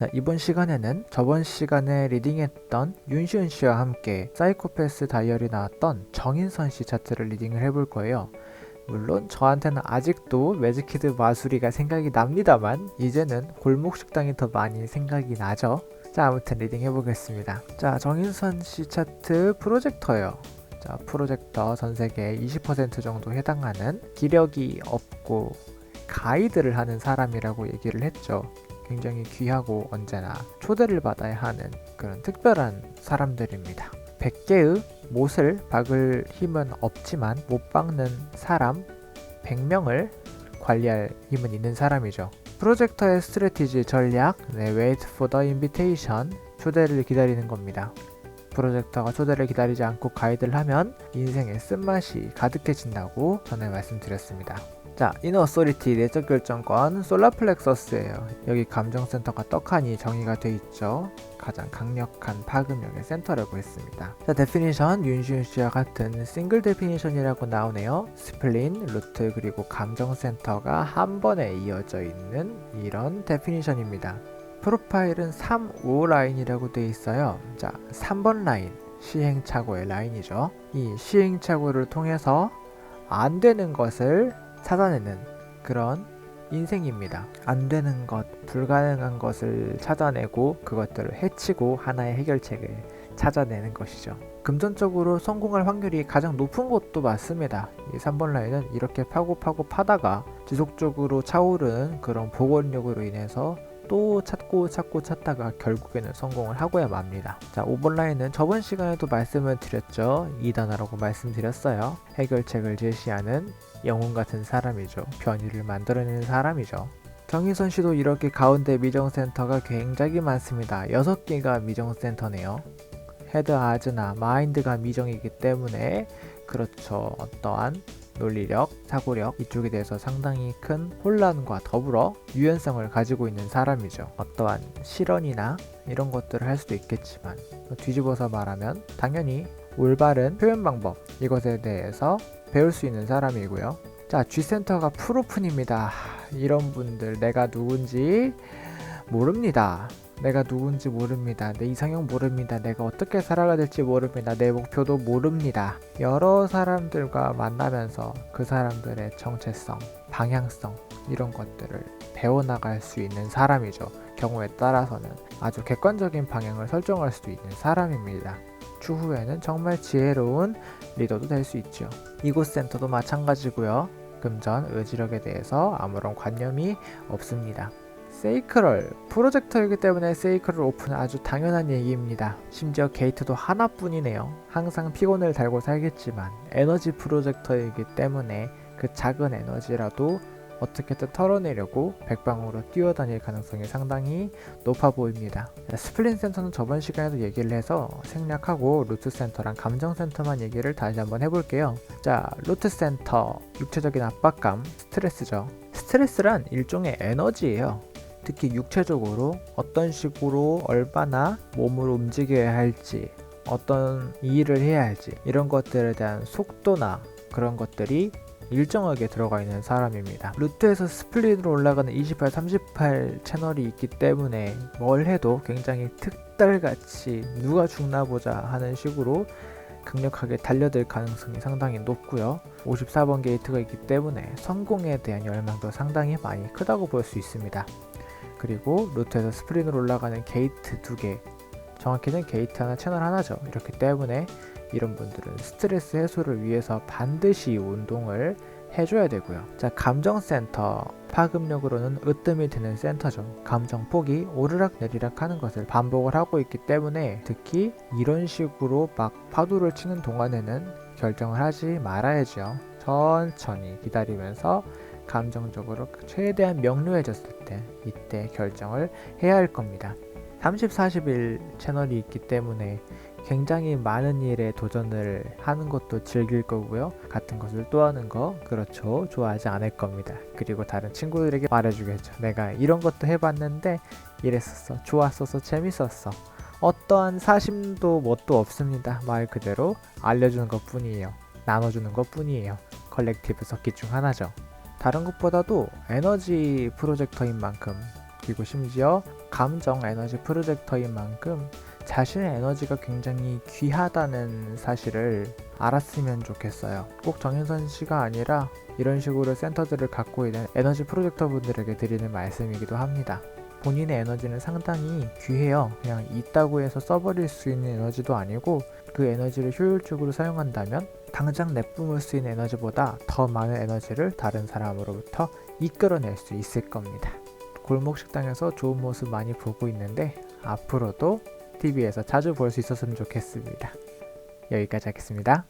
자, 이번 시간에는 저번 시간에 리딩했던 윤시은 씨와 함께 사이코패스 다이어리 나왔던 정인선 씨 차트를 리딩을 해볼 거예요. 물론 저한테는 아직도 매직키드 마수리가 생각이 납니다만 이제는 골목 식당이 더 많이 생각이 나죠. 자 아무튼 리딩 해보겠습니다. 자 정인선 씨 차트 프로젝터예요. 자 프로젝터 전 세계 20% 정도 해당하는 기력이 없고 가이드를 하는 사람이라고 얘기를 했죠. 굉장히 귀하고 언제나 초대를 받아야 하는 그런 특별한 사람들입니다. 100개의 못을 박을 힘은 없지만 못 박는 사람 100명을 관리할 힘은 있는 사람이죠. 프로젝터의 스트레티지 전략, 네, wait for the invitation, 초대를 기다리는 겁니다. 프로젝터가 초대를 기다리지 않고 가이드를 하면 인생의 쓴맛이 가득해진다고 전에 말씀드렸습니다. 자, 이너 소리티 내적 결정권 솔라플렉서스예요. 여기 감정센터가 떡하니 정의가 돼 있죠. 가장 강력한 파급력의 센터라고 했습니다. 자, 데피니션 윤시윤 씨와 같은 싱글 데피니션이라고 나오네요. 스플린, 루트 그리고 감정센터가 한 번에 이어져 있는 이런 데피니션입니다. 프로파일은 3, 5 라인이라고 돼 있어요. 자, 3번 라인 시행착오의 라인이죠. 이 시행착오를 통해서 안 되는 것을 찾아내는 그런 인생입니다. 안 되는 것, 불가능한 것을 찾아내고 그것들을 해치고 하나의 해결책을 찾아내는 것이죠. 금전적으로 성공할 확률이 가장 높은 것도 맞습니다. 이 3번 라인은 이렇게 파고 파고 파다가 지속적으로 차오르는 그런 복원력으로 인해서 또 찾고 찾고 찾다가 결국에는 성공을 하고야 맙니다. 자, 5번 라인은 저번 시간에도 말씀을 드렸죠. 2단어라고 말씀드렸어요. 해결책을 제시하는 영웅 같은 사람이죠. 변이를 만들어내는 사람이죠. 정희선 씨도 이렇게 가운데 미정센터가 굉장히 많습니다. 6개가 미정센터네요. 헤드 아즈나 마인드가 미정이기 때문에 그렇죠. 어떠한 논리력, 사고력 이쪽에 대해서 상당히 큰 혼란과 더불어 유연성을 가지고 있는 사람이죠. 어떠한 실언이나 이런 것들을 할 수도 있겠지만 뒤집어서 말하면 당연히 올바른 표현 방법 이것에 대해서 배울 수 있는 사람이고요. 자, G센터가 프로픈입니다. 이런 분들 내가 누군지 모릅니다. 내가 누군지 모릅니다. 내 이상형 모릅니다. 내가 어떻게 살아가야 될지 모릅니다. 내 목표도 모릅니다. 여러 사람들과 만나면서 그 사람들의 정체성, 방향성 이런 것들을 배워나갈 수 있는 사람이죠. 경우에 따라서는 아주 객관적인 방향을 설정할 수도 있는 사람입니다. 추후에는 정말 지혜로운 리더도 될 수 있죠. 이곳 센터도 마찬가지고요. 금전, 의지력에 대해서 아무런 관념이 없습니다. 세이크럴 프로젝터이기 때문에 세이크럴 오픈은 아주 당연한 얘기입니다. 심지어 게이트도 하나뿐이네요. 항상 피곤을 달고 살겠지만 에너지 프로젝터이기 때문에 그 작은 에너지라도 어떻게든 털어내려고 백방으로 뛰어다닐 가능성이 상당히 높아 보입니다. 스플린 센터는 저번 시간에도 얘기를 해서 생략하고 루트 센터랑 감정 센터만 얘기를 다시 한번 해볼게요. 자, 루트 센터 육체적인 압박감, 스트레스죠. 스트레스란 일종의 에너지예요. 특히 육체적으로 어떤 식으로 얼마나 몸을 움직여야 할지, 어떤 일을 해야 할지, 이런 것들에 대한 속도나 그런 것들이 일정하게 들어가 있는 사람입니다. 루트에서 스플릿으로 올라가는 28, 38 채널이 있기 때문에 뭘 해도 굉장히 특달같이 누가 죽나 보자 하는 식으로 강력하게 달려들 가능성이 상당히 높고요. 54번 게이트가 있기 때문에 성공에 대한 열망도 상당히 많이 크다고 볼 수 있습니다. 그리고 루트에서 스프린으로 올라가는 게이트 두 개, 정확히는 게이트 하나, 채널 하나죠. 이렇기 때문에 이런 분들은 스트레스 해소를 위해서 반드시 운동을 해줘야 되고요. 자, 감정센터. 파급력으로는 으뜸이 되는 센터죠. 감정 폭이 오르락 내리락 하는 것을 반복을 하고 있기 때문에 특히 이런 식으로 막 파도를 치는 동안에는 결정을 하지 말아야죠. 천천히 기다리면서 감정적으로 최대한 명료해졌을 때 이때 결정을 해야 할 겁니다. 30, 40일 채널이 있기 때문에 굉장히 많은 일에 도전을 하는 것도 즐길 거고요. 같은 것을 또 하는 거, 그렇죠. 좋아하지 않을 겁니다. 그리고 다른 친구들에게 말해주겠죠. 내가 이런 것도 해봤는데 이랬었어. 좋았었어. 재밌었어. 어떠한 사심도 뭣도 없습니다. 말 그대로 알려주는 것 뿐이에요. 나눠주는 것 뿐이에요. 컬렉티브 섞기 중 하나죠. 다른 것보다도 에너지 프로젝터인 만큼 그리고 심지어 감정 에너지 프로젝터인 만큼 자신의 에너지가 굉장히 귀하다는 사실을 알았으면 좋겠어요. 꼭 정인선 씨가 아니라 이런 식으로 센터들을 갖고 있는 에너지 프로젝터 분들에게 드리는 말씀이기도 합니다. 본인의 에너지는 상당히 귀해요. 그냥 있다고 해서 써버릴 수 있는 에너지도 아니고 그 에너지를 효율적으로 사용한다면 당장 내뿜을 수 있는 에너지보다 더 많은 에너지를 다른 사람으로부터 이끌어낼 수 있을 겁니다. 골목 식당에서 좋은 모습 많이 보고 있는데 앞으로도 TV에서 자주 볼 수 있었으면 좋겠습니다. 여기까지 하겠습니다.